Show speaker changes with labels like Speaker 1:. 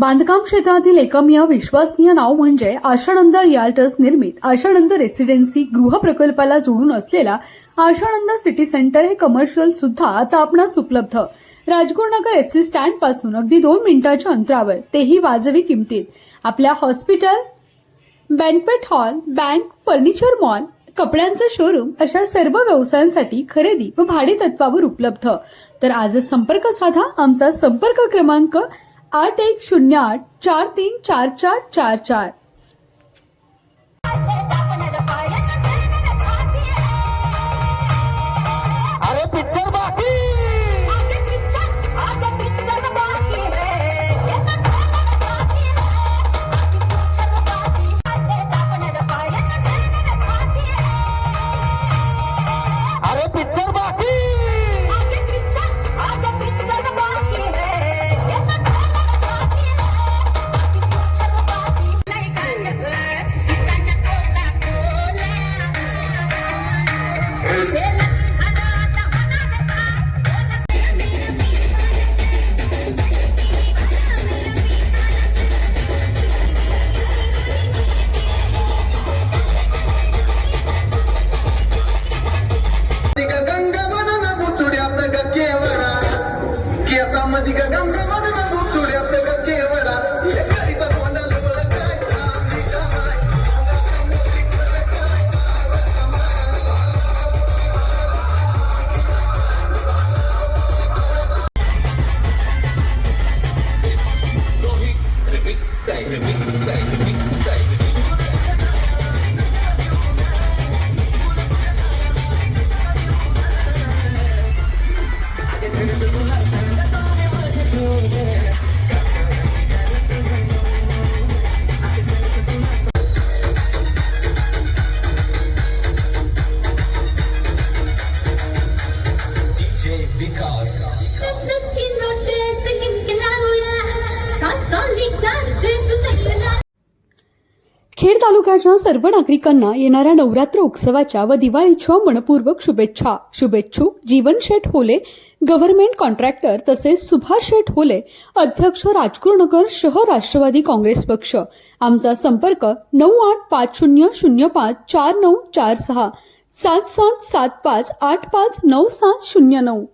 Speaker 1: बांधकाम क्षेत्रातील एकमेव विश्वसनीय नाव म्हणजे आशानंद रियाल्टर्स निर्मित. आशानंद रेसिडेन्सी गृह प्रकल्पाला जोडून असलेला आशानंद सिटी सेंटर हे कमर्शियल सुद्धा आता आपणास उपलब्ध. राजगुरुनगर एसटी स्टँडपासून अगदी दोन मिनिटाच्या अंतरावर. तेही वाजवी किमतीत. आपल्या hospital banquet hall bank furniture mall कपड्यांचं शोरूम अशा सर्व व्यवसायांसाठी खरेदी व भाडे तत्वावर उपलब्ध. तर आजच संपर्क साधा. आमचा संपर्क क्रमांक आठ एक शून्य आठ चार तीन चार चार चार चार. खेड तालुक्याच्या सर्व नागरिकांना येणाऱ्या नवरात्र उत्सवाच्या व दिवाळीच्या मनपूर्वक शुभेच्छा. शुभेच्छुक जीवन शेठ होले गव्हर्नमेंट कॉन्ट्रॅक्टर तसेच सुभाष शेठ होले अध्यक्ष राजगुरुनगर शहर राष्ट्रवादी काँग्रेस पक्ष. आमचा संपर्क नऊ आठ पाच शून्य शून्य पाच चार नऊ चार सहा सात सात सात पाच आठ पाच नऊ सात शून्य नऊ.